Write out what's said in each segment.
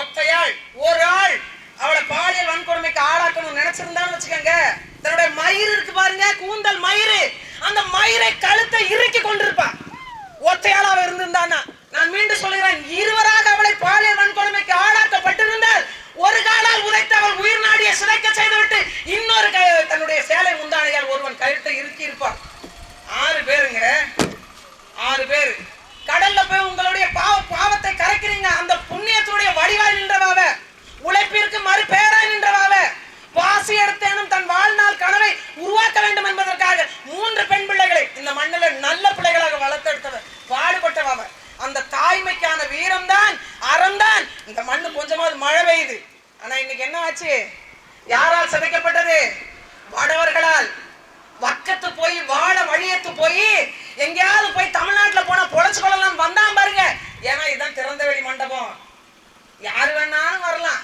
ஒத்தையாள் ஒரு ஆள். அவளை பாலியல் வன்கொடுமைக்கு ஆளாக்கணும் நினைச்சிருந்தான்னு வச்சுக்கோங்க. தன்னுடைய மயிர் இருக்கு பாருங்க கூந்தல் மயிறு. அந்த மயிரை கழுத்தை இறுக்கி கொண்டிருப்பா. ஒத்தையாள் அவள் இருந்திருந்தானா நான் மீண்டும் சொல்கிறேன் இருவராக அவளை பாலியல் வன்கொடுமைக்கு ஆளாக்கப்பட்டிருந்தால் ஒரு காலால் உதைத்து அவள் உயிர் நாடியை சிதைக்க செய்துவிட்டு இன்னொரு க- தன்னுடைய சேலை முந்தானையால் ஒருவன் கழுத்தை இறுக்கி இருப்பான் ஆறு பேருங்க ஆறு பேர். கடல்ல போய் உங்களுடைய பாவ பாவத்தை கரைக்கிறீங்க. அந்த புண்ணியத்தினுடைய வடிவாய் நின்றவாவ. உழைப்பிற்கு மறு பேராய் நின்றவாவ. வாசி எடுத்தேனும் தன் வாழ்நாள் கனவை உருவாக்க வேண்டும் என்பதற்காக மூன்று பெண் பிள்ளைகளை இந்த மண்ணில் நல்ல பிள்ளைகளாக வளர்த்தெடுத்தவர் பாடுபட்டவாவ அந்த தாய்மைக்கான வீரம்தான் அறம்தான். இந்த மண்ணு கொஞ்சமாவது மழை பெய்யுது. ஆனா இன்னைக்கு என்ன ஆச்சு? யாரால் சிதைக்கப்பட்டது? வடவர்களால் வக்கத்து போய் வாழ வழியத்து போய் எங்கேயாவது போய் தமிழ்நாட்டுல போனா பொழைச்சு கொள்ளலாம் வந்தான் பாருங்க ஏன்னா இதுதான் திறந்த வெளி மண்டபம் யாரு வேணாலும் வரலாம்.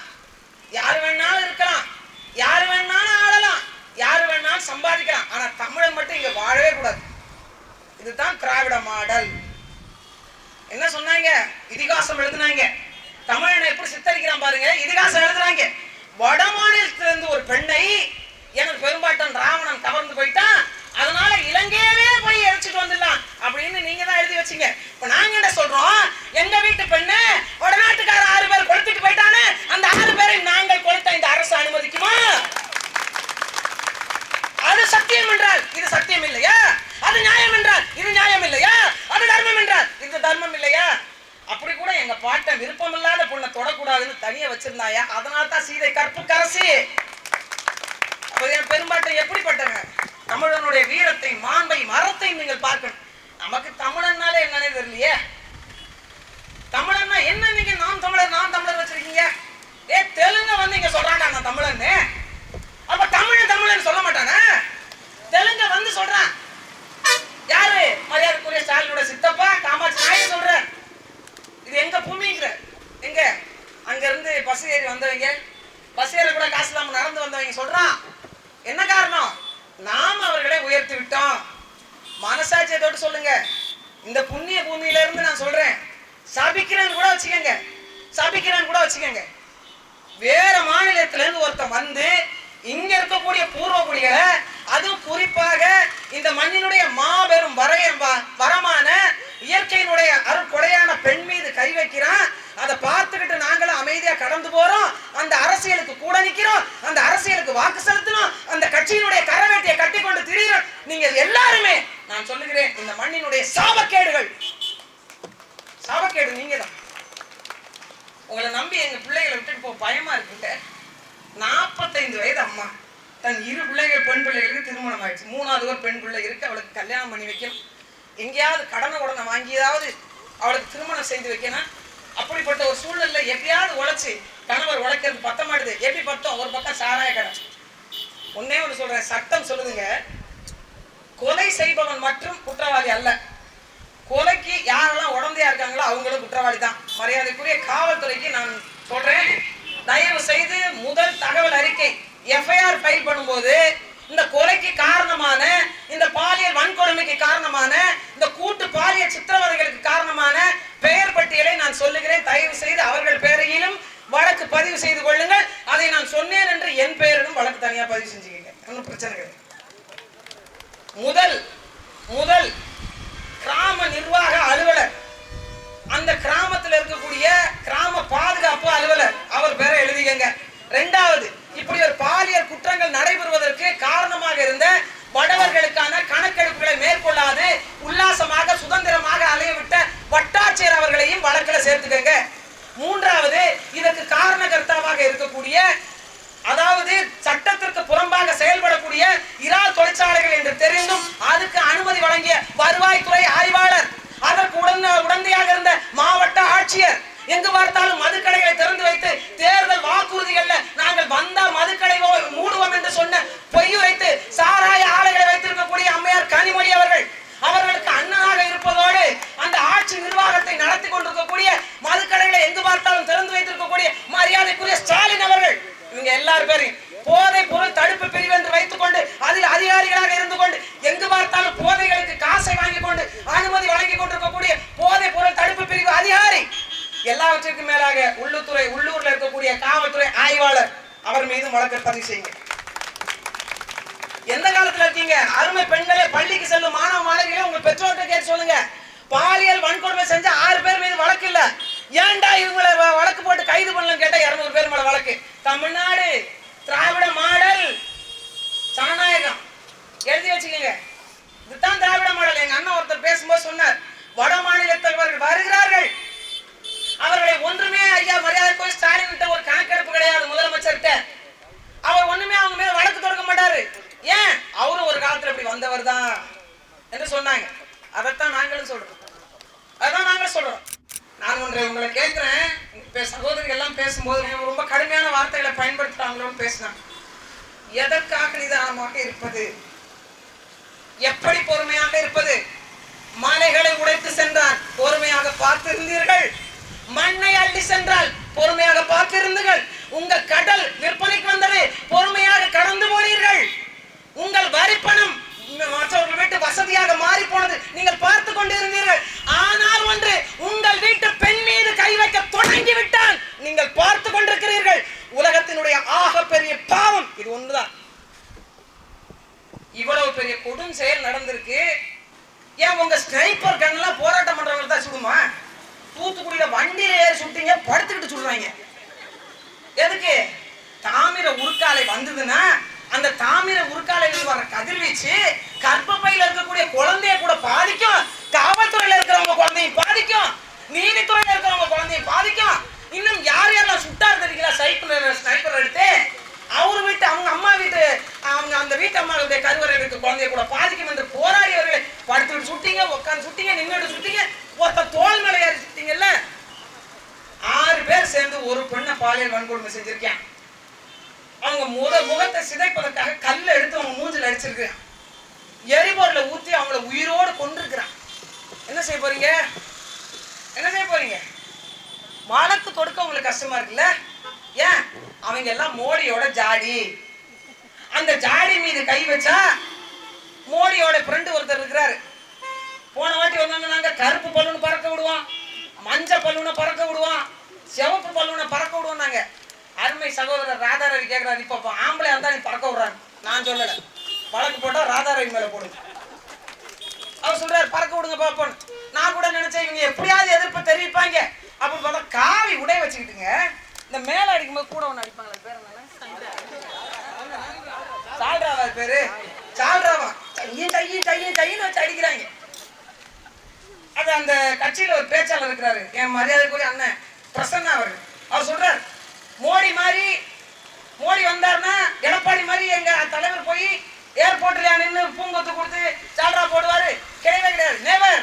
யாரு வேணாலும் இருக்கலாம். யாரு வேணாலும் ஆடலாம். யாரு வேணாலும் சம்பாதிக்கலாம். ஆனா தமிழன் மட்டும் இங்க வாழவே கூடாது. இதுதான் திராவிட மாடல். என்ன சொன்னாங்க? இதிகாசம் எழுதுனாங்க. தமிழனை எப்படி சித்தரிக்கிறான் பாருங்க. இதிகாசம் எழுதுறாங்க. வட மாநிலத்திலிருந்து ஒரு பெண்ணை எனக்கு பெரும்பாட்டன் ராவணன் கவர்ந்து போயிட்டான். அதனால இலங்கையவே போய் எரிச்சிட்டு வந்துடலாம் அப்படின்னு நீங்க தான் எழுதி வச்சீங்க. இப்ப நாங்க என்ன சொல்றோம்? எங்க வீட்டு பெண்ணு வடநாட்டுக்கார ஆறு பேர் கொளுத்திட்டு போயிட்டானே அந்த ஆறு பேரை நாங்கள் கொளுத்த இந்த அரசு அனுமதிக்குமா? அது சத்தியம் என்றால் இது சத்தியம் இல்லையா? அது நியாயம் என்றால் இது நியாயம் இல்லையா? அது தர்மம் என்றால் இது தர்மம் இல்லையா? அப்படி கூட எங்க பாட்டன் விருப்பமில்லாத பொண்ணை தொடக்கூடாதுன்னு தனியா வச்சிருந்தாயா? அதனால தான் சீதை கற்பு கரசி அப்ப என் பெரும்பாட்டன் எப்படிப்பட்டவங்க தமிழனுடைய வீரத்தை மாண்பை மரத்தை நீங்கள் பார்க்கணும். நமக்கு தமிழன்னாலே என்னன்னே தெரியலையே. தமிழன்னா என்ன நீங்க? நான் தமிழர் நான் தமிழர் வச்சிருக்கீங்க. ஏ தெலுங்க வந்து இங்க சொல்றான்டா நான் தமிழன்னு. அப்ப தமிழன் தமிழன் சொல்ல மாட்டானா? தெலுங்க வந்து சொல்றான். யாரு? மரியாதைக்குரிய ஸ்டாலினோட சித்தப்பா காமாட்சி நாயர் சொல்ற இது எங்க பூமிங்கிற? எங்க? அங்க இருந்து பஸ் ஏறி வந்தவங்க. பஸ் ஏற கூட காசு இல்லாம நடந்து வந்தவங்க சொல்றான். என்ன காரணம்? நாம் அவர்களை உயர்த்தி விட்டோம். மனசாட்சியத்தோடு சொல்லுங்க. இந்த புண்ணிய பூமியில இருந்து நான் சொல்றேன். சபிக்கிறேன்னு கூட வச்சுக்கோங்க. சபிக்கிறேன்னு கூட வச்சுக்கோங்க. வேற மாநிலத்துல இருந்து ஒருத்தன் வந்து இங்க இருக்கக்கூடிய பூர்வகுடிகளை அதுவும் குறிப்பாக இந்த மண்ணினுடைய மாபெரும் வரைய வரமான இயற்கையினுடைய அருட்கொடையான பெண் மீது கை வைக்கிறான். அதை பார்த்துக்கிட்டு நாங்களும் அமைதியா கடந்து போறோம். அந்த அரசியலுக்கு கூட நிக்கிறோம். அந்த அரசியலுக்கு வாக்கு செலுத்தணும். அந்த கட்சியினுடைய கரவேட்டியை கட்டி கொண்டு திரியிறோம். நீங்க எல்லாருமே நான் சொல்லுகிறேன் இந்த மண்ணினுடைய சாபக்கேடுகள். சாபக்கேடு நீங்க தான் உங்களை நம்பி எங்க பிள்ளைகளை விட்டுட்டு போக பயமா இருக்குங்க. நாற்பத்தைந்து வயது அம்மா. தன் இரு பிள்ளைகள் பெண் பிள்ளைகளுக்கு திருமணம் ஆயிடுச்சு. மூணாவது ஒரு பெண் பிள்ளை இருக்கு அவளுக்கு கல்யாணம் பண்ணி வைக்கணும். எங்கேயாவது கடனை உடனே வாங்கியதாவது அவளுக்கு திருமணம் செய்து வைக்கணும். அப்படிப்பட்ட ஒரு சூழ்நிலை எப்படியாவது உழைச்சி கணவர் உழைக்கிறது பத்த மாட்டுது எப்படி பத்தம்? ஒரு பக்கம் சாராய கடை. ஒன்னே ஒன்று சொல்றேன். சட்டம் சொல்லுதுங்க. கொலை செய்பவன் மற்றும் குற்றவாளி அல்ல. கொலைக்கு யாரெல்லாம் உடந்தையா இருக்காங்களோ அவங்களும் குற்றவாளி தான். மரியாதைக்குரிய காவல்துறைக்கு நான் சொல்றேன். தயவு செய்து முதல் தகவல் அறிக்கை. எஃப்ஐஆர் ஃபைல் பண்ணும்போது இந்த கொலைக்கு காரணமான இந்த பாலியல் வன்கொடுமைக்கு காரணமான இந்த கூட்டு பாலியல் சித்திரவதைகளுக்கு காரணமான பெயர் பட்டியலை நான் சொல்லுகிறேன். தயவு செய்து அவர்கள் பெயரையிலும் வழக்கு பதிவு செய்து கொள்ளுங்கள். அதை நான் சொன்னேன் என்று என் பெயரிலும் வழக்கு தனியா பதிவு செஞ்சுக்கீங்க. ஒன்றும் பிரச்சனை கிடையாது. முதல் முதல் கிராம நிர்வாக அலுவலர். அந்த கிராமத்துல இருக்கக்கூடிய கிராம பாதுகாப்பு அலுவலர். அவர் பேரை எழுதிக்கங்க. ரெண்டாவது இப்படி ஒரு பாலியல் குற்றங்கள் நடைபெறுவதற்கு காரணமாக இருந்த வடவர்களுக்கான கணக்கெடுப்புகளை மேற்கொள்ளாது உல்லாசமாக சுதந்திரமாக அலையவிட்ட வட்டாட்சியர் அவர்களையும் வழக்கில் சேர்த்துக்கங்க. மூன்றாவது இதற்கு காரணகர்த்தாவாக இருக்கக்கூடிய அதாவது சட்டத்திற்கு புறம்பாக செயல்படக்கூடிய இறால் தொழிற்சாலைகள் என்று தெரிந்தும் அதுக்கு அனுமதி வழங்கிய வருவாய்த்துறை ஆய்வாளர் அதற்கு உடன் உடந்தையாக இருந்த மாவட்ட ஆட்சியர் எங்கு பார்த்தாலும் மதுக்கடைகளை திறந்து வைத்து தேர்தல் வாக்குறுதிகள்ல நாங்கள் வந்தால் மதுக்கடை மூடுவோம் என்று சொன்ன பொய் வைத்து சாராய ஆலைகளை வைத்திருக்கக்கூடிய அம்மையார் கனிமொழி அவர்கள் அவர்களுக்கு அண்ணனாக இருப்பதோடு அந்த ஆட்சி நிர்வாகத்தை நடத்தி கொண்டிருக்கக்கூடிய மதுக்கடைகளை எங்கு பார்த்தாலும் திறந்து வைத்திருக்கக்கூடிய மரியாதைக்குரிய ஸ்டாலின் அவர்கள். இவங்க எல்லாரும் பேரையும் போதை பொருள் தடுப்பு பிரிவு என்று வைத்துக் கொண்டு அதில் அதிகாரிகளாக இருந்து கொண்டு எங்கு பார்த்தாலும் போதைகளுக்கு காசை வாங்கி கொண்டு அனுமதி வழங்கி கொண்டிருக்கக்கூடிய போதை பொருள் தடுப்பு பிரிவு அதிகாரி. எல்லாவற்றிற்கும் மேலாக உள்ளுத்துறை உள்ளூர்ல இருக்கக்கூடிய காவல்துறை ஆய்வாளர் அவர் மீது வழக்கு பதிவு செய்யுங்க. எந்த காலத்துல இருக்கீங்க? அருமை பெண்களே பள்ளிக்கு செல்லும் மாணவ மாணவிகளே உங்க பெற்றோர்கிட்ட கேட்டு சொல்லுங்க. பாலியல் வன்கொடுமை செஞ்ச ஆறு பேர் மீது வழக்கு இல்ல. ஏன்டா இவங்களை வழக்கு போட்டு கைது பண்ணலாம் கேட்டா இருநூறு பேர் மேல வழக்கு. தமிழ்நாடு திராவிட மாடல் ஜனநாயகம். எழுதி வச்சுக்கோங்க. இதுதான் திராவிட மாடல். எங்க அண்ணன் ஒருத்தர் பேசும்போது சொன்னார் வட மாநிலத்தவர்கள் வருகிறார்கள். அவர்களை ஒன்றுமே ஐயா மரியாதை போய் ஸ்டாலின் கிட்ட ஒரு கணக்கெடுப்பு கிடையாது முதலமைச்சர்கிட்ட. அவர் ஒண்ணுமே அவங்க மேல வழக்கு தொடங்க மாட்டாரு. ஏன்? அவரும் ஒரு காலத்துல இப்படி வந்தவர் தான் என்று சொன்னாங்க. அதைத்தான் நாங்களும் சொல்றோம். அதான் நாங்களும் சொல்றோம். நான் ஒன்றை உங்களை கேட்கிறேன். சகோதரிகள் எல்லாம் பேசும்போது ரொம்ப கடுமையான வார்த்தைகளை பயன்படுத்துறாங்களோன்னு பேசினாங்க எதற்காக நிதானமாக இருப்பது? எப்படி பொறுமையாக இருப்பது? மலைகளை உடைத்து சென்றான் பொறுமையாக பார்த்திருந்தீர்கள்? மண்ணை அள்ளி சென்றால் பொறுமையாக பார்த்திருந்தீர்கள் உங்க கடல் விற்பனைக்கு வந்தது பொறுமையாக கடந்து போனீர்கள். உங்கள் வரிப்பணம் மற்றவர்கள் வீட்டு வசதியாக மாறி போனது நீங்கள் பார்த்து கொண்டிருந்தீர்கள். ஆனால் ஒன்று உங்கள் வீட்டு பெண் மீது கை வைக்க தொடங்கி விட்டான் நீங்கள் பார்த்து கொண்டிருக்கிறீர்கள். உலகத்தினுடைய ஆக பெரிய பாவம் இது ஒன்றுதான். இவ்வளவு பெரிய கொடும் செயல் நடந்திருக்கு. ஏன் உங்க ஸ்னைப்பர் கண்ணெல்லாம் போராட்டம் பண்றவங்க தான் சுடுமா? தூத்துக்குடியில வண்டியில ஏறி சுட்டீங்க படுத்துக்கிட்டு சுடுறாங்க எதுக்கு? தாமிர உருக்காலை வந்ததுன்னா அந்த தாமிர உருக்காலையில் வர கதிர்வீச்சு கர்ப்பப்பையில இருக்கக்கூடிய குழந்தைய கூட பாதிக்கும். காவல்துறையில இருக்கிறவங்க குழந்தையும் பாதிக்கும். நீதித்துறையில இருக்கிறவங்க குழந்தையும் பாதிக்கும். இன்னும் யார் யாரெல்லாம் சுட்டார் தெரியுங்களா? சைக்கிள் ஸ்னைப்பர் எடுத்து அவர் வீட்டு அவங்க அம்மா வீட்டு அவங்க அந்த வீட்டு அம்மாவுடைய கருவறை இருக்க குழந்தைய கூட பாதி என்று போராடியவர்களை படுத்துட்டு சுட்டீங்க உட்காந்து சுட்டீங்க நின்றுட்டு சுட்டீங்க ஒருத்த தோல் மேல ஏறி சுட்டீங்கல்ல ஆறு பேர் சேர்ந்து ஒரு பெண்ணை பாலியல் வன்கொடுமை செஞ்சிருக்கேன். அவங்க முத முகத்தை சிதைப்பதற்காக கல்லை எடுத்து அவங்க மூஞ்சில் அடிச்சிருக்கிறான். எரிபொருளை ஊற்றி அவங்கள உயிரோடு கொண்டிருக்கிறான் என்ன செய்ய போறீங்க? என்ன செய்ய போறீங்க? வழக்கு தொடுக்க உங்களுக்கு கஷ்டமா இருக்குல்ல? ஏன்? அவங்க எல்லாம் மோடியோட ஜாடி. அந்த ஜாடி மீது கை வச்சா மோடியோட ஃப்ரெண்டு ஒருத்தர் இருக்கிறாரு. போன வாட்டி வந்தாங்க நாங்க கருப்பு பல்லுன்னு பறக்க விடுவோம் மஞ்சள் பல்லுனை பறக்க விடுவோம் சிவப்பு பல்லுனை பறக்க விடுவோம் நாங்க அருமை சகோதரர் ராதாரவி கேட்கிறாரு இப்போ ஆம்பளை இருந்தா நீ பறக்க விடுறாங்க நான் சொல்லல. வழக்கு போட்டா ராதாரவி மேல போடுங்க அவர் சொல்றாரு பறக்க விடுங்க பாப்போம் நான் கூட நினைச்சேன் இவங்க எப்படியாவது எதிர்ப்பு தெரிவிப்பாங்க. அப்ப பார்த்தா காவி உடைய வச்சுக்கிட்டுங்க. இந்த மேல அடிக்கும்போது கூட ஒண்ணு அடிப்பாங்களே பேர் என்ன சால்ராவா பேரு? சால்ராவா. தையும் தையும் தையும் தையும் வச்சு அடிக்கிறாங்க. அது அந்த கட்சியில ஒரு பேச்சாளர் இருக்கிறாரு. என் மரியாதைக்குரிய அண்ணன். பிரசன்னா அவர். அவர் சொல்றார் மோடி மாதிரி மோடி வந்தாருன்னா எடப்பாடி மாதிரி எங்க தலைவர் போய் ஏர்போர்ட்ல நின்று பூங்கொத்து கொடுத்து சால்ரா போடுவாரு. கிடையவே கிடையாது. நேவர்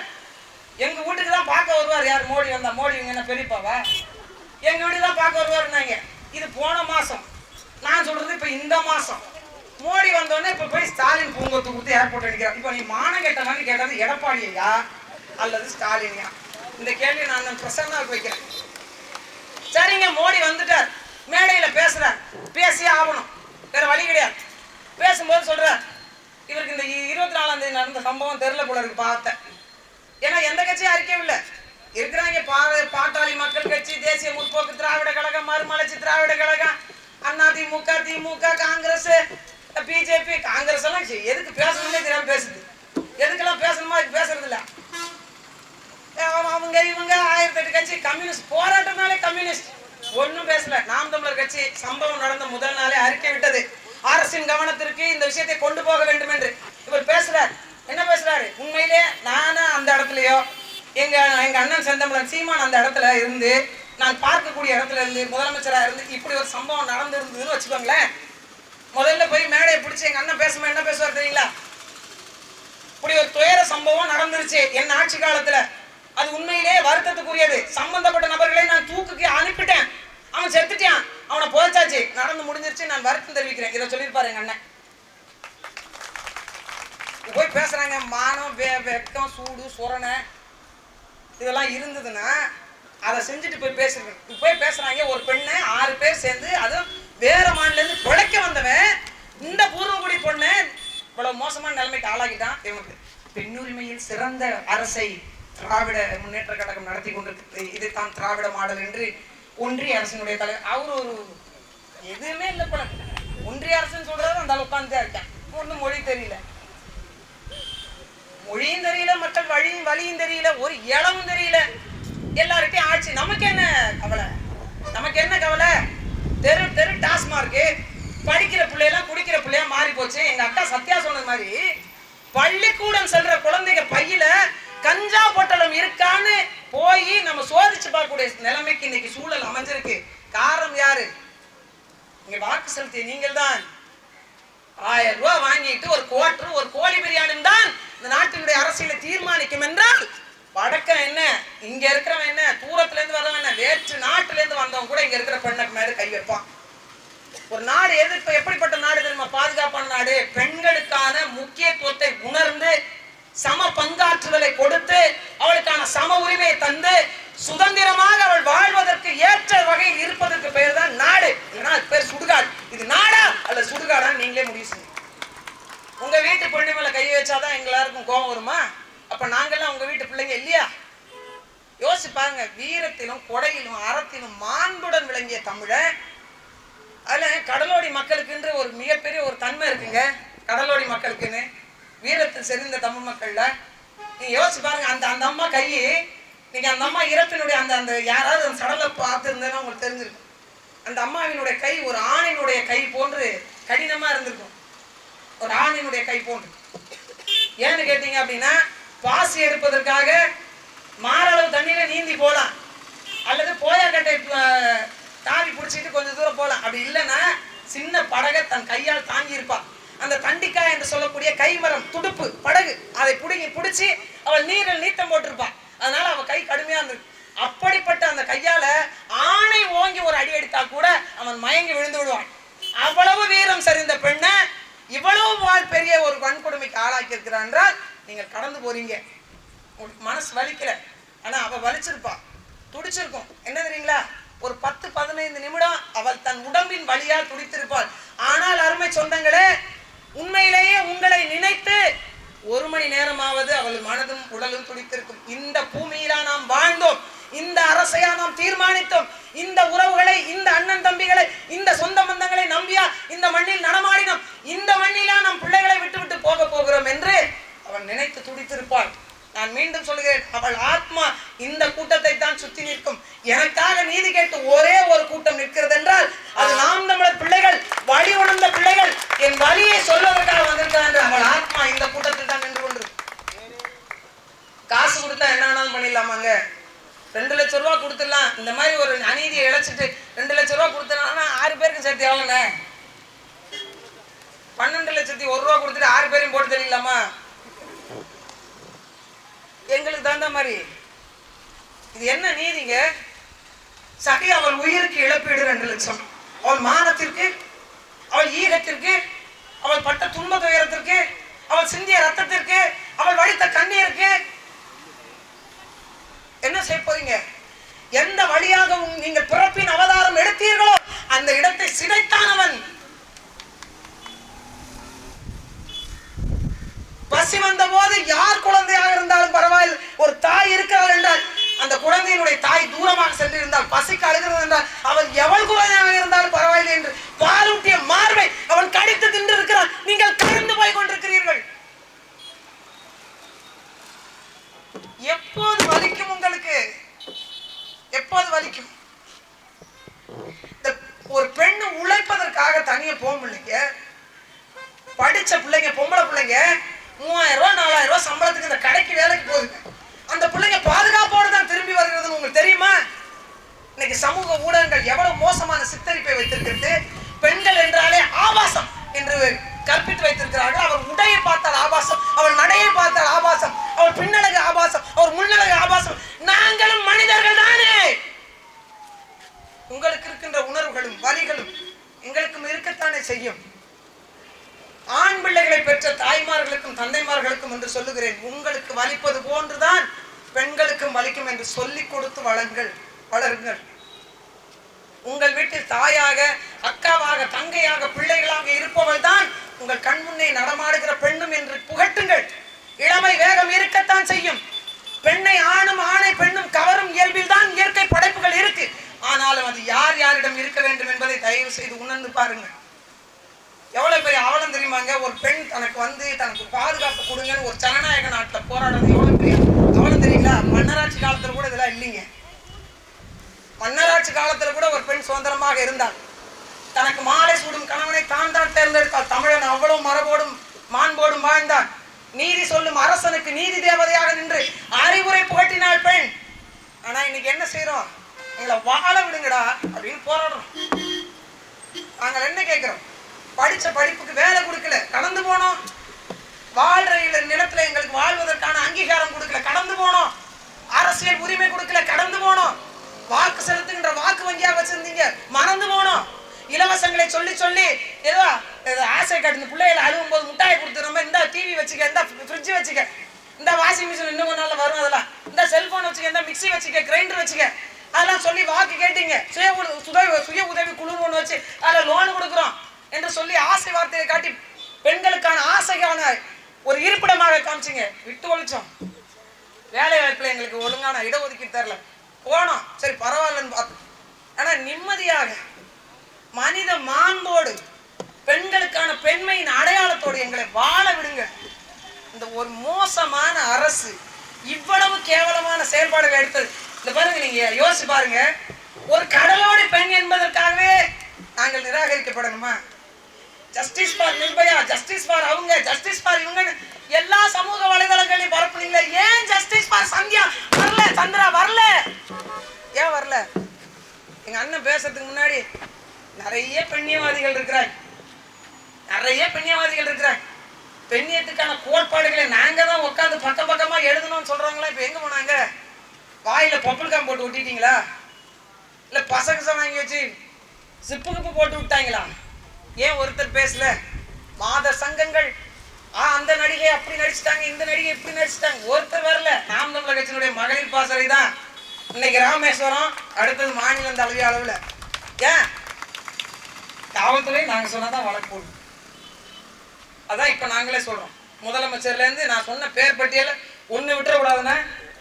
எங்க வீட்டுக்கு தான் பார்க்க வருவார் யார்? மோடி வந்தா. மோடி இவங்க என்ன பெரியப்பாவா? எங்க வீட்டுக்கு தான் பார்க்க வருவாருன்னாங்க. இது போன மாசம். நான் சொல்றது இப்ப இந்த மாசம். மோடி வந்தோடனே இப்ப போய் ஸ்டாலின் பூங்கொத்து கொடுத்து ஏர்போர்ட் அடிக்கிறார் இப்போ நீ மானம் கேட்ட கேட்டது எடப்பாடியா அல்லது ஸ்டாலினியா? இந்த கேள்வி நான் பிரசன்னாவுக்கு வைக்கிறேன். சரிங்க மோடி வந்துட்டார். மேடையில் பேசுகிறார் பேசியே ஆகணும். வேறு வழி கிடையாது. பேசும்போது சொல்கிறார் இவருக்கு இந்த இருபத்தி நாலாம் தேதி நடந்த சம்பவம் தெரில போல இருக்கு பார்த்தேன். ஏன்னா எந்த கட்சியும் அறிக்கவில்லை இருக்கிறாங்க பா பாட்டாளி மக்கள் கட்சி தேசிய Murpokku Dravida Kazhagam Marumalarchi Dravida Kazhagam Anna DMK DMK Congress BJP Congress எல்லாம் எதுக்கு பேசணும்னே தெரியாமல் பேசுது. எதுக்கெல்லாம் பேசணுமா அதுக்கு பேசுறது இல்லை அவங்க இவங்க ஆயிரத்தி எட்டு கட்சி கம்யூனிஸ்ட். போராட்டம்னாலே கம்யூனிஸ்ட். ஒன்றும் பேசல. நாம் தமிழர் கட்சி சம்பவம் நடந்த முதல் நாளே அறிக்கை விட்டது. அரசின் கவனத்திற்கு இந்த விஷயத்தை கொண்டு போக வேண்டும் என்று. இவர் பேசுறார். என்ன பேசுறாரு? உண்மையிலே நானும் அந்த இடத்துலயோ எங்க எங்க அண்ணன் செந்தமிழன் சீமான் அந்த இடத்துல இருந்து நான் பார்க்கக்கூடிய இடத்துல இருந்து முதலமைச்சரா இருந்து இப்படி ஒரு சம்பவம் நடந்திருந்ததுன்னு வச்சுக்கோங்களேன். முதல்ல போய் மேடையை பிடிச்சி எங்க அண்ணன் பேசுமா என்ன பேசுவார் தெரியுங்களா? இப்படி ஒரு துயர சம்பவம் நடந்துருச்சு. என் ஆட்சி காலத்துல. அது உண்மையிலே வருத்தத்துக்குரியது. சம்பந்தப்பட்ட நபர்களை நான் தூக்குக்கு அனுப்பிட்டேன். அவன் செத்துட்டான். அவனை புதைச்சாச்சு நடந்து முடிஞ்சிருச்சு. நான் வருத்தம் தெரிவிக்கிறேன். இதை சொல்லியிருப்பாரு எங்க அண்ணன். போய் பேசுறாங்க. மானம் வெக்கம் சூடு சுரணை. இதெல்லாம் இருந்ததுன்னா அதை செஞ்சுட்டு போய் பேசுறேன் போய் பேசுறாங்க. ஒரு பெண்ணை ஆறு பேர் சேர்ந்து அதுவும் வேற மாநிலிருந்து பிழைக்க வந்தவன் இந்த பூர்வகுடி பொண்ணை இவ்வளவு மோசமான நிலைமைக்கு ஆளாகிட்டான் இவனுக்கு பெண்ணுரிமையில் சிறந்த அரசை திராவிட முன்னேற்ற கழகம் நடத்தி கொண்டிருக்கு இதைத்தான் திராவிட மாடல் என்று ஒன்றிய அரசினுடைய தலைவர் அவர் ஒரு எதுவுமே இல்லை போல. ஒன்றிய அரசுன்னு சொல்றது அந்த உட்காந்து இருக்கேன். ஒன்றும் மொழி தெரியல. மொழியும் தெரியல மக்கள் வழியும் வழியும் தெரியல ஒரு இளவும் தெரியல. எல்லார்கிட்டயும் ஆட்சி நமக்கு என்ன கவலை? நமக்கு என்ன கவலை? தெரு தெரு டாஸ்மார்க்கு படிக்கிற பிள்ளையெல்லாம் குடிக்கிற பிள்ளையா மாறி போச்சு எங்க அக்கா சத்யா சொன்னது மாதிரி பள்ளிக்கூடம் செல்ற குழந்தைங்க பையில கஞ்சா பொட்டலம் இருக்கான்னு போய் நம்ம சோதிச்சு பார்க்கக்கூடிய நிலைமைக்கு இன்னைக்கு சூழல் அமைஞ்சிருக்கு. காரணம் யாரு? இங்க வாக்கு செலுத்திய நீங்கள் தான் ஆயிரம் ரூபாய் வாங்கிட்டு ஒரு குவார்டர் ஒரு கோழி பிரியாணி தான் இந்த நாட்டினுடைய அரசியலை தீர்மானிக்கும் என்றால் வடக்கம் என்ன? இங்க இருக்கிறவன் என்ன? தூரத்துல இருந்து வரவன் என்ன? வேற்று நாட்டுல இருந்து வந்தவன் கூட இங்க இருக்கிற பெண்ணுக்கு மேல கை வைப்பான். ஒரு நாடு எதிர்ப்பு எப்படிப்பட்ட நாடு தெரியுமா? பாதுகாப்பான நாடு. பெண்களுக்கான முக்கியத்துவத்தை உணர்ந்து சம பங்காற்றுதலை கொடுத்து அவளுக்கான சம உரிமையை தந்து சுதந்திரமாக அவள் வாழ்வதற்கு ஏற்ற வகையில் இருப்பதற்கு பெயர் தான் நாடு. ஏன்னா அது பேர் சுடுகாடு. இது நாடா அல்ல சுடுகாடா நீங்களே முடிவு செய்யுங்க. உங்க வீட்டு பொண்ணு மேல கை வச்சாதான் எங்களாருக்கும் கோபம் வருமா? அப்ப நாங்கெல்லாம் உங்க வீட்டு பிள்ளைங்க இல்லையா? யோசிச்சு பாருங்க வீரத்திலும் கொடையிலும் அறத்திலும் மாண்புடன் விளங்கிய தமிழ அதுல கடலோடி மக்களுக்குன்ற ஒரு மிகப்பெரிய ஒரு தன்மை இருக்குங்க. கடலோடி மக்களுக்குன்னு. வீரத்தில் செறிந்த தமிழ் மக்கள்ல நீ யோசிச்சு பாருங்க அந்த அந்த அம்மா கை நீங்க அந்த அம்மா இறப்பினுடைய அந்த அந்த யாராவது அந்த சடலை பார்த்துருந்தேன்னா உங்களுக்கு தெரிஞ்சிருக்கும். அந்த அம்மாவினுடைய கை ஒரு ஆணினுடைய கை போன்று கடினமா இருந்திருக்கும். ஒரு ஆணினுடைய கை போன்று. ஏன்னு கேட்டீங்க அப்படின்னா பாசி எடுப்பதற்காக மாரளவு தண்ணியில நீந்தி போலாம். அல்லது போயாக்கட்டை தாவி பிடிச்சிட்டு கொஞ்சம் தூரம் போகலாம் அப்படி இல்லைன்னா சின்ன படகை தன் கையால் தாங்கி இருப்பான் அந்த தண்டிக்காய் என்று சொல்லக்கூடிய கைமரம் துடுப்பு படகு அதை பிடுங்கி பிடிச்சி அவள் நீரில் நீத்தம் போட்டிருப்பாள் அதனால அவள் கை கடுமையா இருந்திருக்கு. அப்படிப்பட்ட அந்த கையால ஆணை ஓங்கி ஒரு அடி அடித்தா கூட அவன் மயங்கி விழுந்து விடுவான். அவ்வளவு வீரம் சரிந்த பெண்ணை இவ்வளவு வாழ் பெரிய ஒரு வன்கொடுமைக்கு ஆளாக்கி இருக்கிறான் என்றால் நீங்கள் கடந்து போறீங்க. உங்களுக்கு மனசு வலிக்கல. ஆனா அவ வலிச்சிருப்பா. துடிச்சிருக்கும். என்ன தெரியுங்களா? ஒரு பத்து பதினைந்து நிமிடம் அவள் தன் உடம்பின் வழியா துடித்திருப்பாள். ஆனால் அருமை சொந்தங்களே உண்மையிலேயே உங்களை நினைத்து ஒரு மணி நேரமாவது அவள் மனதும் உடலும் துடித்திருக்கும். இந்த பூமியிலா நாம் வாழ்ந்தோம். இந்த அரசையா நாம் தீர்மானித்தோம். இந்த உறவுகளை இந்த அண்ணன் தம்பிகளை இந்த சொந்த பந்தங்களை நம்பியா இந்த மண்ணில் நடமாடினோம். இந்த மண்ணிலா நம் பிள்ளைகளை விட்டுவிட்டு போக போகிறோம் என்று அவன் நினைத்து துடித்திருப்பாள். நான் மீண்டும் சொல்கிறேன் அவள் ஆத்மா இந்த கூட்டத்தை தான் சுத்தி நிற்கும். எனக்காக நீதி கேட்டு ஒரே ஒரு கூட்டம் நிற்கிறது என்றால் அது நாம் நம்மள பிள்ளைகள் வழி உணர்ந்த பிள்ளைகள் என் வழியை சொல்வதற்காக வந்திருக்கிறார் என்று அவள் ஆத்மா இந்த கூட்டத்தில் தான் நின்று கொண்டு காசு கொடுத்தா என்ன வேணாலும் பண்ணிடலாமாங்க? ரெண்டு லட்ச ரூபா கொடுத்துடலாம். இந்த மாதிரி ஒரு அநீதியை இழைச்சிட்டு ரெண்டு லட்ச ரூபா கொடுத்தனா ஆறு பேருக்கு சேர்த்து எவ்வளோண்ணே பன்னெண்டு லட்சத்தி ஒரு ரூபா கொடுத்துட்டு ஆறு பேரையும் போட்டு தெரியலாமா எங்களுக்கு தகுந்த மாதிரி. இது என்ன நீதிங்க? சரி அவள் உயிருக்கு இழப்பீடு ரெண்டு லட்சம் அவள் மானத்திற்கு அவள் ஈகத்திற்கு அவள் பட்ட துன்ப துயரத்திற்கு அவள் சிந்திய ரத்தத்திற்கு அவள் வடித்த கண்ணீருக்கு என்ன செய்ய போறீங்க? எந்த வழியாக நீங்கள் பிறப்பின் அவதாரம் எடுத்தீர்களோ அந்த இடத்தை சிதைத்தானவன். பசி வந்த போது யார் குழந்தையாக இருந்தாலும் பரவாயில்லை. ஒரு தாய் இருக்கிறாள் என்றால் அந்த குழந்தையினுடைய தாய் தூரமாக சென்றிருந்தால் பசிக்க அழுகிறது என்றால் அவள் எவள் குழந்தையாக இருந்தாலும் பரவாயில்லை என்று பாலூட்டிய மார்பை அவன் கடித்து தின்று இருக்கிறான் நீங்கள் கலந்து போய் கொண்டிருக்கிறீர்கள் எப்போது வலிக்கும் உங்களுக்கு எப்போது வலிக்கும் இந்த ஒரு பெண்ணு உழைப்பதற்காக தனியா போக முடியலைங்க படிச்ச பிள்ளைங்க பொம்பளை பிள்ளைங்க மூவாயிரம் ரூபாய் நாலாயிரம் ரூபாய் சம்பளத்துக்கு இந்த கடைக்கு வேலைக்கு போகுதுங்க அந்த பிள்ளைங்க பாதுகாப்போடு தான் திரும்பி வருகிறதுன்னு உங்களுக்கு தெரியுமா இன்னைக்கு சமூக ஊடகங்கள் எவ்வளவு மோசமான சித்தரிப்பை வைத்திருக்கிறது பெண்கள் என்றாலே ஆபாசம் என்று கற்பித்து வைத்திருக்கிறார்கள் அவர் உடையை பார்த்தால் ஆபாசம் அவள் நடையை பார்த்தால் ஆபாசம் அவள் பின்னழகு ஆபாசம் அவர் முன்னழகு ஆபாசம் நாங்களும் மனிதர்கள் தானே உங்களுக்கு இருக்கின்ற உணர்வுகளும் வலிகளும் எங்களுக்கும் இருக்கத்தானே செய்யும் ஆண் பிள்ளைகளை பெற்ற தாய்மார்களுக்கும் தந்தைமார்களுக்கும் என்று சொல்லுகிறேன். உங்களுக்கு வலிப்பது போன்றுதான் பெண்களுக்கும் வலிக்கும் என்று சொல்லிக் கொடுத்து வளங்கள் வளருங்கள். உங்கள் வீட்டில் தாயாக அக்காவாக தங்கையாக பிள்ளைகளாக இருப்பவள் தான் உங்கள் கண் முன்னே நடமாடுகிற பெண்ணும் என்று புகட்டுங்கள். இளமை வேகம் இருக்கத்தான் செய்யும். பெண்ணை ஆணும் ஆணை பெண்ணும் கவரும் இயல்பில் தான் இயற்கை படைப்புகள் இருக்கு. ஆனாலும் அது யார் யாரிடம் இருக்க வேண்டும் என்பதை தயவு செய்து உணர்ந்து பாருங்கள். எவ்வளவு பெரிய அவலம் தெரியுமாங்க? ஒரு பெண் தனக்கு வந்து தனக்கு பாதுகாப்பு கொடுங்கன்னு ஒரு ஜனநாயக நாட்டில் போராடுறது எவ்வளவு பெரிய அவலம் தெரியுங்களா? மன்னராட்சி காலத்துல கூட இதெல்லாம் இல்லைங்க. மன்னராட்சி காலத்துல கூட ஒரு பெண் சுதந்திரமாக இருந்தாள் தனக்கு மாலை சூடும் கணவனை தான் தான் தேர்ந்தெடுத்தாள் தமிழன் அவ்வளவு மரபோடும் மாண்போடும் வாழ்ந்தான். நீதி சொல்லும் அரசனுக்கு நீதி தேவதையாக நின்று அறிவுரை புகட்டினாள் பெண். ஆனா இன்னைக்கு என்ன செய்யறோம் எங்களை வாழ விடுங்கடா அப்படின்னு போராடுறோம். நாங்கள் என்ன கேட்கிறோம்? படித்த படிப்புக்கு வேலை கொடுக்கல. கடந்து போனோம். வாழ்ற நிலத்தில் எங்களுக்கு வாழ்வதற்கான அங்கீகாரம் கொடுக்கல. கடந்து போனோம். அரசியல் உரிமை கொடுக்கல. கடந்து போனோம். வாக்கு செலுத்துகின்ற வாக்கு வங்கியாக வச்சிருந்தீங்க. மறந்து போனோம். இலவசங்களை சொல்லி சொல்லி ஏதோ ஆசை காட்டுன பிள்ளைகளை அழுவும் போது முட்டாயை கொடுத்துற இந்த டிவி வச்சுக்க இந்த ஃப்ரிட்ஜ் வச்சுக்க. இந்த வாஷிங் மிஷின் இன்னும் கொஞ்ச வரும் அதெல்லாம். இந்த செல்போன் வச்சுக்க இந்த மிக்ஸி வச்சுக்க கிரைண்டர் வச்சுக்க. அதெல்லாம் சொல்லி வாக்கு கேட்டீங்க. சுய உத- சுய சுய உதவி குழு ஒன்று வச்சு அதில் லோன் கொடுக்குறோம். என்று சொல்லி ஆசை வார்த்தையை காட்டி பெண்களுக்கான ஆசைக்கான ஒரு இருப்பிடமாக காமிச்சிங்க. விட்டு ஒழிச்சோம். வேலை வாய்ப்பில் எங்களுக்கு ஒழுங்கான இடஒதுக்கீடு தரல. போனோம். சரி பரவாயில்லன்னு பார்த்தோம். ஆனால் நிம்மதியாக மனித மாண்போடு பெண்களுக்கான பெண்மையின் அடையாளத்தோடு எங்களை வாழ விடுங்க. இந்த ஒரு மோசமான அரசு இவ்வளவு கேவலமான செயல்பாடுகள் எடுத்தது. இந்த பாருங்க நீங்க யோசிச்சு பாருங்க. ஒரு கடலோடி பெண் என்பதற்காகவே நாங்கள் நிராகரிக்கப்படணுமா? Justice for Nirbhaya justice for அவங்க ஜஸ்டிஸ் ஃபார் இவங்க எல்லா சமூக வலைதளங்களையும் பரப்புனீங்களே ஏன் ஜஸ்டிஸ் ஃபார் சந்தியா வரல சந்திரா வரல? ஏன் வரல? எங்க அண்ணன் பேசுறதுக்கு முன்னாடி நிறைய பெண்ணியவாதிகள் இருக்கிறாங்க நிறைய பெண்ணியவாதிகள் இருக்கிறாங்க பெண்ணியத்துக்கான கோட்பாடுகளை நாங்க தான் உட்காந்து பக்கம் பக்கமா எழுதணும்னு சொல்றாங்களா? இப்ப எங்க போனாங்க? வாயில பப்புள் காம் போட்டு ஒட்டிட்டீங்களா? இல்ல பசங்க வாங்கி வச்சு சிப்பு கிப்பு போட்டு விட்டாங்களா? ஏன் ஒருத்தர் பேசல? மாத சங்கங்கள். ஆ அந்த நடிகை அப்படி நடிச்சிட்டாங்க இந்த நடிகை இப்படி நடிச்சிட்டாங்க. ஒருத்தர் வரல. நாம் தமிழக கட்சியினுடைய மகளிர் பாசறை தான். இன்னைக்கு ராமேஸ்வரம் அடுத்தது மாநிலம் தலைவி அளவில். ஏன்? காவல்துறை சொன்னால் தான் வழக்கு போடும் அதான் இப்போ நாங்களே சொல்கிறோம் முதலமைச்சர்லேருந்து நான் சொன்ன பேர் பட்டியலை ஒன்று விட்டுற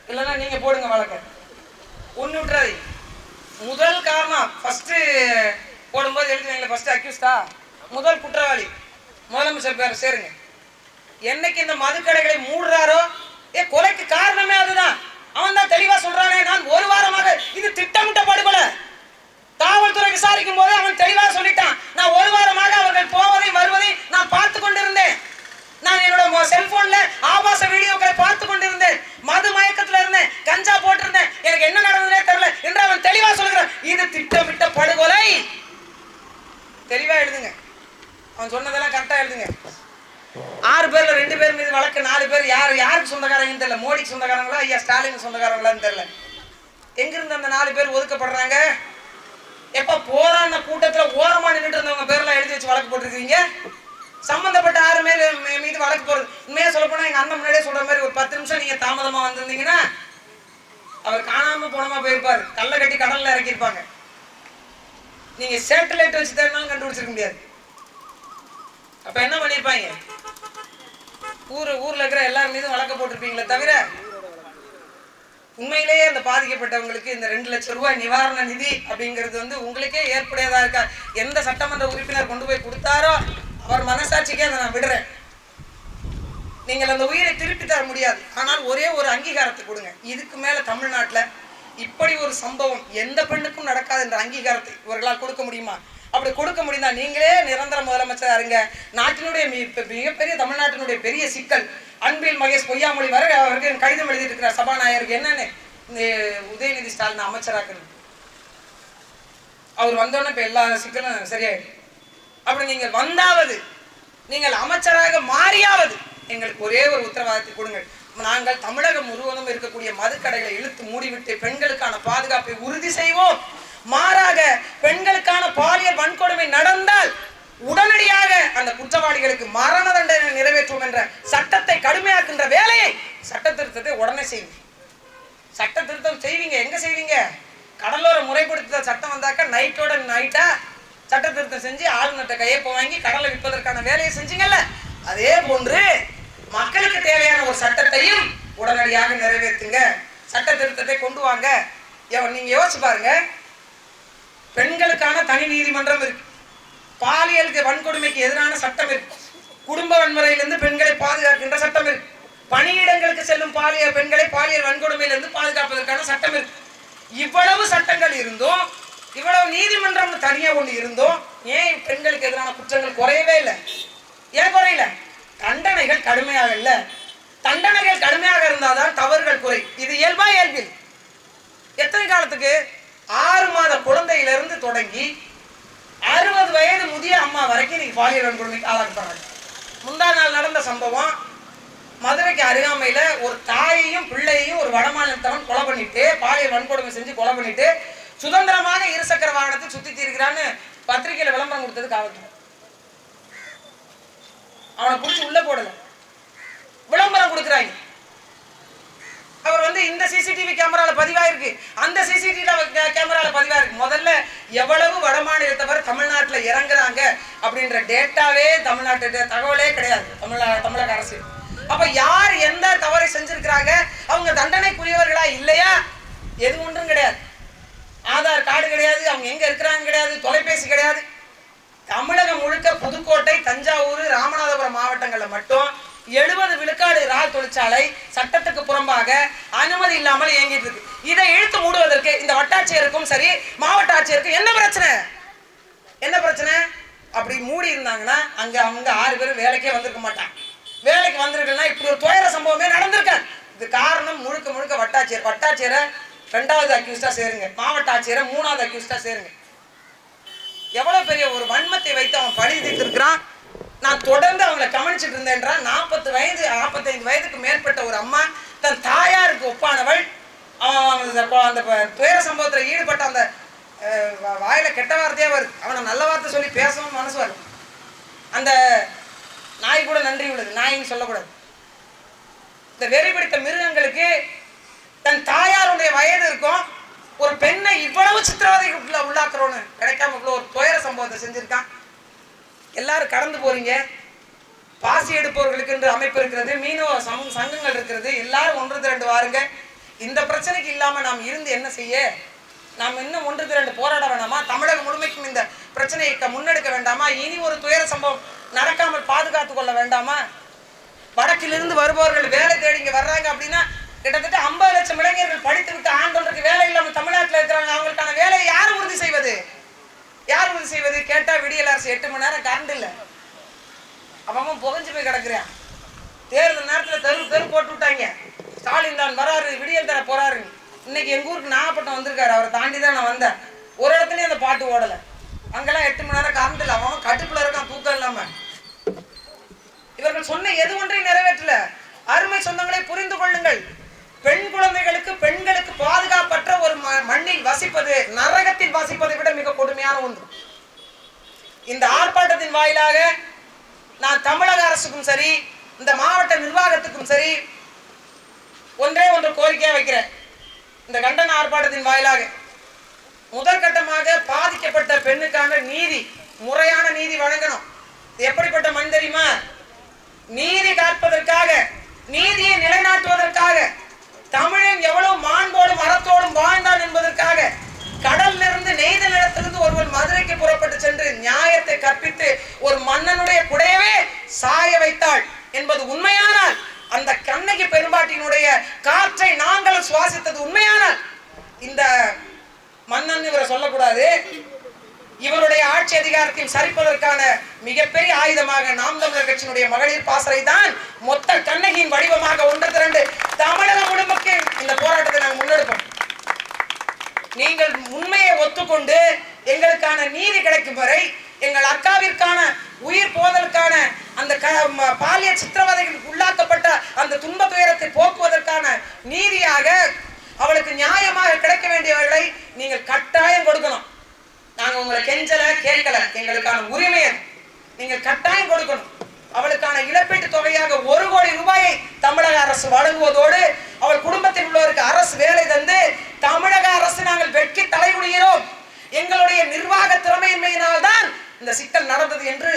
இல்லைன்னா நீங்கள் போடுங்க வழக்க. ஒன்று விட்டுறாது முதல் காரணம் ஃபஸ்ட்டு போடும்போது எழுதுவீங்களா ஃபஸ்ட்டு அக்யூஸ்டா முதல் குற்றவாளி. முதலமைச்சர் பேர் சேருங்க. என்னைக்கு இந்த மதுக்கடைகளை மூடுறாரோ? ஏ கொலைக்கு காரணமே அதுதான். அவன் தான் தெளிவா சொல்றானே நான் ஒரு வாரமாக இது திட்டமிட்ட படுகொலை காவல்துறை விசாரிக்கும் போது அவன் தெளிவாக சொல்லிட்டான். நான் ஒரு வாரமாக அவர்கள் போவதை வருவதை நான் பார்த்து கொண்டிருந்தேன். நான் என்னோட மொ- செல்போன்ல ஆபாச வீடியோக்களை பார்த்து கொண்டிருந்தேன். மது மயக்கத்துல இருந்தேன் கஞ்சா போட்டிருந்தேன். எனக்கு என்ன நடந்ததுனே தெரியல. என்று அவன் தெளிவா சொல்கிறான். இது திட்டமிட்ட படுகொலை. தெளிவா எழுதுங்க. அவன் சொன்னதெல்லாம் கரெக்டாக எழுதுங்க. ஆறு பேரில் ரெண்டு பேர் மீது வழக்கு நாலு பேர் யார் யாருக்கு சொந்தக்காரங்கன்னு தெரியல. மோடிக்கு சொந்தக்காரங்களா ஐயா ஸ்டாலின் சொந்தக்காரங்களான்னு தெரியல. எங்கிருந்து அந்த நாலு பேர் ஒதுக்கப்படுறாங்க? எப்போ போராடின கூட்டத்தில் ஓரமாக நின்றுட்டு இருந்தவங்க பேர்லாம் எழுதி வச்சு வழக்கு போட்டிருக்கீங்க? சம்மந்தப்பட்ட ஆறு மேல மீது வழக்கு போகிறது உண்மையாக சொல்ல போனால் எங்கள் அண்ணன் முன்னாடியே சொல்கிற மாதிரி ஒரு பத்து நிமிஷம் நீங்கள் தாமதமாக வந்திருந்தீங்கன்னா அவர் காணாமல் போனமாக போயிருப்பார். கல்லை கட்டி கடலில் இறக்கியிருப்பாங்க. நீங்கள் சேட்டலைட் வச்சு தேடினாலும் கண்டுபிடிச்சிருக்க முடியாது. அப்ப என்ன பண்ணிருப்பாங்க? ஊர் ஊர்ல இருக்கிற எல்லார் மீதும் வழக்கு போட்டிருப்பீங்களே தவிர உண்மையிலேயே அந்த பாதிக்கப்பட்டவங்களுக்கு இந்த ரெண்டு லட்சம் ரூபாய் நிவாரண நிதி அப்படிங்கிறது வந்து உங்களுக்கே ஏற்புடையதா இருக்கா? எந்த சட்டமன்ற உறுப்பினர் கொண்டு போய் கொடுத்தாரோ அவர் மனசாட்சிக்கே அதை நான் விடுறேன். நீங்கள் அந்த உயிரை திருப்பி தர முடியாது. ஆனால் ஒரே ஒரு அங்கீகாரத்தை கொடுங்க. இதுக்கு மேல தமிழ்நாட்டுல இப்படி ஒரு சம்பவம் எந்த பெண்ணுக்கும் நடக்காது என்ற அங்கீகாரத்தை இவர்களால் கொடுக்க முடியுமா? அப்படி கொடுக்க முடியுதா நீங்களே நிரந்தர முதலமைச்சராக இருங்க. நாட்டினுடைய மிகப்பெரிய தமிழ்நாட்டினுடைய பெரிய சிக்கல். அன்பில் மகேஷ் பொய்யாமொழி வர அவருக்கு கடிதம் எழுதிட்டு இருக்கிற சபாநாயகருக்கு என்னன்னு உதயநிதி ஸ்டாலின் அமைச்சராக்கணும். அவர் வந்தோடனே இப்ப எல்லா சிக்கலும் சரியாயிடும். அப்படி நீங்கள் வந்தாவது நீங்கள் அமைச்சராக மாறியாவது எங்களுக்கு ஒரே ஒரு உத்தரவாதத்தை கொடுங்கள். நாங்கள் தமிழகம் முழுவதும் இருக்கக்கூடிய மதுக்கடைகளை இழுத்து மூடிவிட்டு பெண்களுக்கான பாதுகாப்பை உறுதி செய்வோம். மாறாக பெண்களுக்கான பாலியல் வன்கொடுமை நடந்தால் உடனடியாக அந்த குற்றவாளிகளுக்கு மரண தண்டனை நிறைவேற்றுவோம் என்ற சட்டத்தை கடுமையாக்குகின்ற வேலையை சட்ட திருத்தத்தை உடனே செய்வீங்க. சட்ட திருத்தம் செய்வீங்க. எங்க செய்வீங்க? கடலோர முறைப்படுத்த சட்டம் வந்தாக்க நைட்டோட நைட்டா சட்ட திருத்தம் செஞ்சு ஆளுநர்கிட்ட கையப்ப வாங்கி கடலை விற்பதற்கான வேலையை செஞ்சீங்கல்ல? அதே போன்று மக்களுக்கு தேவையான ஒரு சட்டத்தையும் உடனடியாக நிறைவேற்றுங்க. சட்ட திருத்தத்தை கொண்டு வாங்க. நீங்க யோசிச்சு பாருங்க. பெண்களுக்கான தனி நீதிமன்றம் இருக்கு. பாலியலுக்கு வன்கொடுமைக்கு எதிரான சட்டம் இருக்கு. குடும்ப வன்முறையிலிருந்து பெண்களை பாதுகாக்கின்ற சட்டம் இருக்கு. பணியிடங்களுக்கு செல்லும் பாலியல் பெண்களை பாலியல் வன்கொடுமையிலிருந்து பாதுகாப்பதற்கான சட்டம் இருக்கு. இவ்வளவு சட்டங்கள் இருந்தும் இவ்வளவு நீதிமன்றம் தனியா ஒண்ணு இருந்தும் ஏன் பெண்களுக்கு எதிரான குற்றங்கள் குறையவே இல்லை? ஏன் குறையல? தண்டனைகள் கடுமையாக இல்லை. தண்டனைகள் கடுமையாக இருந்தால்தான் தவறுகள் குறை. இது இயல்பா இயல்பில். எத்தனை காலத்துக்கு ஆறு மாத குழந்தையிலிருந்து தொடங்கி அறுபது வயது முதிய அம்மா வரைக்கும் இன்னைக்கு பாலியல் வன்கொடுமைக்கு ஆளாக்கப்படுறாங்க முந்தா நாள் நடந்த சம்பவம் மதுரைக்கு அருகாமையில ஒரு தாயையும் பிள்ளையையும் ஒரு வடமாநிலத்தவன் கொலை பண்ணிட்டு பாலியல் வன்கொடுமை செஞ்சு கொலை பண்ணிட்டு சுதந்திரமாக இருசக்கர வாகனத்தை சுத்தி தீர்க்கிறான்னு பத்திரிகையில விளம்பரம் கொடுத்தது காவல்துறை. அவனை பிடிச்சி உள்ள போடல. விளம்பரம் கொடுக்குறாங்க. அவர் வந்து இந்த சிசிடிவி கேமரால பதிவாயிருக்கு. அந்த சிசிடிவி கேமரால பதிவாயிருக்கு. முதல்ல எவ்வளவு வடமாநிலத்தவர் தமிழ்நாட்டுல இறங்குறாங்க அப்படின்ற டேட்டாவே தமிழ்நாட்டு தகவலே கிடையாது. தமிழ தமிழக அரசு. அப்ப யார் எந்த தவறை செஞ்சிருக்கிறாங்க? அவங்க தண்டனைக்குரியவர்களா இல்லையா? எது ஒன்றும் கிடையாது. ஆதார் கார்டு கிடையாது அவங்க எங்க இருக்கிறாங்க கிடையாது தொலைபேசி கிடையாது. தமிழகம் முழுக்க புதுக்கோட்டை தஞ்சாவூர் ராமநாதபுரம் மாவட்டங்களில் மட்டும் எழுபது விழுக்காடு இறால் தொழிற்சாலை சட்டத்துக்கு புறம்பாக அனுமதி இல்லாமல் இயங்கிட்டு இருக்கு. இதை இழுத்து மூடுவதற்கு இந்த வட்டாட்சியருக்கும் சரி மாவட்ட ஆட்சியருக்கும் என்ன பிரச்சனை? என்ன பிரச்சனை? அப்படி மூடி இருந்தாங்கன்னா அங்க அவங்க ஆறு பேரும் வேலைக்கே வந்திருக்க மாட்டாங்க. வேலைக்கு வந்திருக்கலன்னா இப்படி ஒரு துயர சம்பவமே நடந்திருக்காது இது காரணம் முழுக்க முழுக்க வட்டாட்சியர். வட்டாட்சியரை ரெண்டாவது அக்யூஸ்டா சேருங்க. மாவட்ட ஆட்சியரை மூணாவது அக்யூஸ்டா சேருங்க. எவ்வளவு பெரிய ஒரு வன்மத்தை வைத்து அவன் பழி தீர்த்திருக்கிறான் நான் தொடர்ந்து அவங்கள கவனிச்சுட்டு இருந்தேன்றான் நாற்பத்து வயது நாற்பத்தைந்து வயதுக்கு மேற்பட்ட ஒரு அம்மா தன் தாயாருக்கு ஒப்பானவள். அந்த கொ- துயர சம்பவத்தில் ஈடுபட்ட அந்த வாயில கெட்ட வார்த்தையாக வருது. அவனை நல்ல வார்த்தை சொல்லி பேசவும் மனசு வரும் அந்த நாய் கூட நன்றி உள்ளது நாயின்னு சொல்லக்கூடாது. இந்த வெறி பிடித்த மிருகங்களுக்கு தன் தாயாருடைய வயது இருக்கும். ஒரு பெண்ணை இவ்வளவு சித்திரவதைக்கு உள்ளாக்குறோன்னு கிடைக்காம இவ்வளோ ஒரு துயர சம்பவத்தை செஞ்சுருக்கான். எல்லாரும் கடந்து போறீங்க. பாசி எடுப்பவர்களுக்கு என்று அமைப்பு இருக்கிறது மீனவ சம சங்கங்கள் இருக்கிறது. எல்லாரும் ஒன்று திரண்டு வாருங்க. இந்த பிரச்சனைக்கு இல்லாம நாம் இருந்து என்ன செய்ய? நாம் இன்னும் ஒன்று திரண்டு போராட வேண்டாமா தமிழகம் முழுமைக்கும் இந்த பிரச்சனையை முன்னெடுக்க வேண்டாமா? இனி ஒரு துயர சம்பவம் நடக்காமல் பாதுகாத்து கொள்ள வேண்டாமா? வடக்கிலிருந்து வருபவர்கள் வேலை தேடி இங்க வர்றாங்க அப்படின்னா கிட்டத்தட்ட ஐம்பது லட்சம் இளைஞர்கள் படித்து விட்டு ஆண்டொன்றுக்கு வேலை இல்லாமல் தமிழ்நாட்டில் இருக்கிறாங்க. அவங்களுக்கான வேலையை யார் உறுதி செய்வது? யார் உறுதி செய்வது? கேட்டா விடியல் அரசு எட்டு மணி நேரம் கரண்ட் இல்லை. அவன் புகஞ்சு போய் கிடக்குறேன். தேர்தல் நேரத்துல தெரு தெரு போட்டு விட்டாங்க. ஸ்டாலின் தான் வராரு விடியல் தர போறாரு. இன்னைக்கு எங்க ஊருக்கு நாகப்பட்டினம் வந்திருக்காரு. அவரை தாண்டி தான் நான் வந்தேன். ஒரு இடத்துலயும் அந்த பாட்டு ஓடல. அங்கெல்லாம் எட்டு மணி நேரம் கரண்ட் இல்லை. அவன் கட்டுப்பில் இருக்கான் தூக்கம் இல்லாம. இவர்கள் சொன்ன எது ஒன்றையும் நிறைவேற்றல. அருமை சொந்தங்களை புரிந்து கொள்ளுங்கள். பெண் குழந்தைகளுக்கு பெண்களுக்கு பாதுகாப்பற்ற ஒரு ம- மண்ணில் வசிப்பது நரகத்தில் வசிப்பதை கொடுமையான ஒன்று. இந்த ஆர்ப்பாட்டத்தின் வாயிலாக நான் தமிழக அரசுக்கும் சரி இந்த மாவட்ட நிர்வாகத்துக்கும் சரி ஒன்றே ஒன்று கோரிக்கையாக வைக்கிறேன். இந்த கண்டன ஆர்ப்பாட்டத்தின் வாயிலாக முதற்கட்டமாக பாதிக்கப்பட்ட பெண்ணுக்கான நீதி முறையான நீதி வழங்கணும். எப்படிப்பட்ட மண் தெரியுமா? நீதி காப்பதற்காக நீதியை நிலைநாட்டுவதற்காக தமிழன் எவ்வளவு மாண்போடும் அறத்தோடும் வாழ்ந்தான் என்பதற்காக கடலிலிருந்து நெய்த நிலத்திலிருந்து ஒருவன் மதுரைக்கு புறப்பட்டு சென்று நியாயத்தை கற்பித்து ஒரு மன்னனுடைய குடையவே சாய வைத்தாள் என்பது உண்மையானால் அந்த கண்ணகி பெரும்பாட்டினுடைய காற்றை நாங்கள் சுவாசித்தது உண்மையானால் இந்த மன்னன் இவரை சொல்லக்கூடாது. இவருடைய ஆட்சி அதிகாரத்தையும் சரிப்பதற்கான மிகப்பெரிய ஆயுதமாக நாம் தமிழர் கட்சியினுடைய மகளிர் பாசறை தான் மொத்த கண்ணகியின் வடிவமாக ஒன்று திரண்டு தமிழக குடும்பக்கு இந்த போராட்டத்தை நாங்கள் முன்னெடுப்போம். நீங்கள் உண்மையை ஒத்துக்கொண்டு எங்களுக்கான நீதி கிடைக்கும் வரை எங்கள் அக்காவிற்கான உயிர் போதலுக்கான அந்த க ம- பாலிய சித்திரவதைகளுக்கு உள்ளாக்கப்பட்ட அந்த துன்ப துயரத்தை போக்குவதற்கான நீதியாக அவளுக்கு நியாயமாக கிடைக்க வேண்டியவர்களை நீங்கள் கட்டாயம் கொடுக்கணும். நாங்கள் உங்களை கெஞ்சல கேட்கல. எங்களுக்கான உரிமை நீங்கள் கட்டாயம் கொடுக்கணும். அவளுக்கான இழப்பீட்டு தொகையாக ஒரு கோடி ரூபாயை தமிழக அரசு வழங்குவதோடு அவள் குடும்பத்தில் உள்ளவருக்கு அரசு வேலை தந்து தமிழக அரசு நாங்கள் வெட்கி தலைகுனிகிறோம். எங்களுடைய நிர்வாக திறமையின்மையினால் தான் இந்த சிக்கல் நடந்தது என்று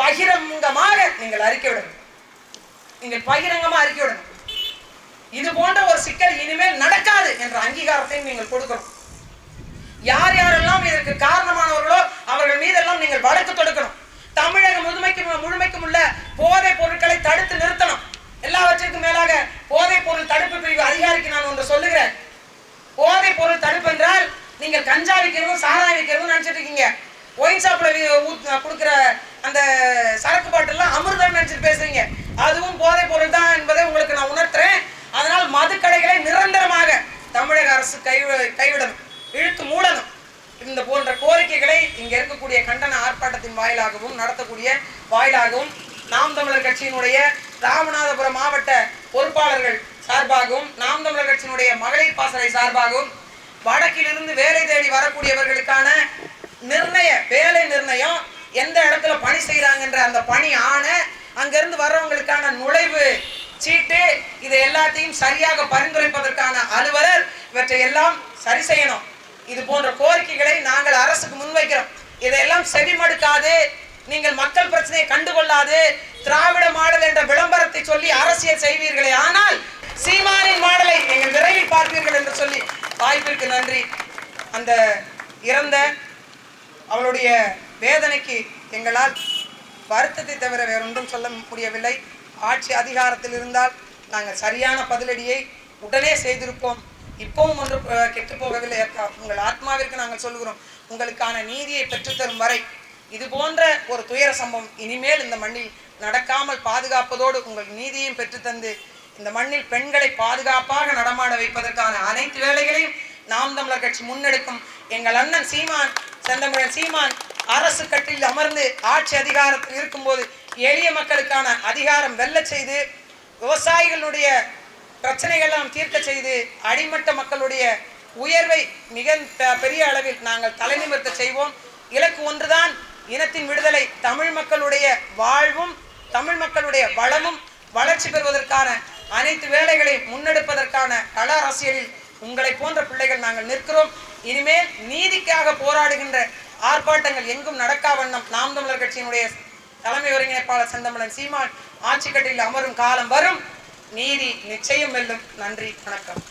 பகிரங்கமாக நீங்கள் அறிக்கை விடணும். நீங்கள் பகிரங்கமா அறிக்கை விடணும். இது போன்ற ஒரு சிக்கல் இனிமேல் நடக்காது என்ற அங்கீகாரத்தையும் நீங்கள் கொடுக்கணும். யார் யாரெல்லாம் இதற்கு காரணமானவர்களோ அவர்கள் மீதெல்லாம் நீங்கள் வழக்கு தொடுக்கணும். தமிழக முழுமைக்கு முழுமைக்கும் உள்ள போதைப் பொருட்களை தடுத்து நிறுத்தணும். எல்லாவற்றிற்கும் மேலாக போதைப் பொருள் தடுப்பு பிரிவு அதிகாரிக்கு நான் ஒன்று சொல்லுகிறேன். போதை பொருள் தடுப்பு என்றால் நீங்கள் கஞ்சா விற்கிறதும் சாதா விற்கிறதும் நினச்சிட்டு இருக்கீங்க. ஒயின் ஷாப்பில் கொடுக்குற அந்த சரக்கு பாட்டெல்லாம் அமிர்தம் நினச்சிட்டு பேசுறீங்க. அதுவும் போதை பொருள் தான் என்பதை உங்களுக்கு நான் உணர்த்துறேன். அதனால் மதுக்கடைகளை நிரந்தரமாக தமிழக அரசு கை கைவிடணும். இழுத்து மூடணும். இந்த போன்ற கோரிக்கைகளை இங்கே இருக்கக்கூடிய கண்டன ஆர்ப்பாட்டத்தின் வாயிலாகவும் நடத்தக்கூடிய வாயிலாகவும் நாம் தமிழர் கட்சியினுடைய ராமநாதபுரம் மாவட்ட பொறுப்பாளர்கள் சார்பாகவும் நாம் தமிழர் கட்சியினுடைய மகளிர் பாசறை சார்பாகவும் வடக்கிலிருந்து வேலை தேடி வரக்கூடியவர்களுக்கான நிர்ணய வேலை நிர்ணயம் எந்த இடத்துல பணி செய்கிறாங்கன்ற அந்த பணி ஆண அங்கிருந்து வர்றவங்களுக்கான நுழைவு சீட்டு இது எல்லாத்தையும் சரியாக பரிந்துரைப்பதற்கான அலுவலர் இவற்றை எல்லாம் சரி செய்யணும். இது போன்ற கோரிக்கைகளை நாங்கள் அரசுக்கு முன்வைக்கிறோம். இதையெல்லாம் செவிமடுக்காது நீங்கள் மக்கள் பிரச்சனையை கண்டுகொள்ளாது திராவிட மாடல் என்ற விளம்பரத்தை சொல்லி அரசியல் செய்வீர்களே. ஆனால் சீமானின் மாடலை நீங்கள் விரைவில் பார்ப்பீர்கள் என்று சொல்லி வாய்ப்பிற்கு நன்றி. அந்த இறந்த அவளுடைய வேதனைக்கு எங்களால் வருத்தத்தை தவிர வேறொன்றும் சொல்ல முடியவில்லை. ஆட்சி அதிகாரத்தில் இருந்தால் நாங்கள் சரியான பதிலடியை உடனே செய்திருப்போம். இப்பவும் ஒன்று கெட்டு போகவில்லை அக்கா. உங்கள் ஆத்மாவிற்கு நாங்கள் சொல்கிறோம் உங்களுக்கான நீதியை பெற்றுத்தரும் வரை. இது போன்ற ஒரு துயர சம்பவம் இனிமேல் இந்த மண்ணில் நடக்காமல் பாதுகாப்பதோடு உங்கள் நீதியையும் பெற்றுத்தந்து இந்த மண்ணில் பெண்களை பாதுகாப்பாக நடமாட வைப்பதற்கான அனைத்து வேலைகளையும் நாம் தமிழர் கட்சி முன்னெடுக்கும். எங்கள் அண்ணன் சீமான் செந்தமிழன் சீமான் அரசு கட்டில் அமர்ந்து ஆட்சி அதிகாரத்தில் இருக்கும்போது எளிய மக்களுக்கான அதிகாரம் வெல்ல செய்து விவசாயிகளுடைய பிரச்சனைகள்லாம் தீர்க்க செய்து அடிமட்ட மக்களுடைய உயர்வை மிக பெரிய அளவில் நாங்கள் தலைநிமிர்த்த செய்வோம். இலக்கு ஒன்றுதான் இனத்தின் விடுதலை தமிழ் மக்களுடைய வாழ்வும் தமிழ் மக்களுடைய வளமும் வளர்ச்சி பெறுவதற்கான அனைத்து வேலைகளை முன்னெடுப்பதற்கான கள அரசியலில் உங்களை போன்ற பிள்ளைகள் நாங்கள் நிற்கிறோம். இனிமேல் நீதிக்காக போராடுகின்ற ஆர்ப்பாட்டங்கள் எங்கும் நடக்கா வண்ணம் நாம் தமிழர் கட்சியினுடைய தலைமை ஒருங்கிணைப்பாளர் செந்தமிழன் சீமான் ஆட்சிக்கட்டில் அமரும் காலம் வரும். நீதி நிச்சயம் வெல்லும். நன்றி வணக்கம்.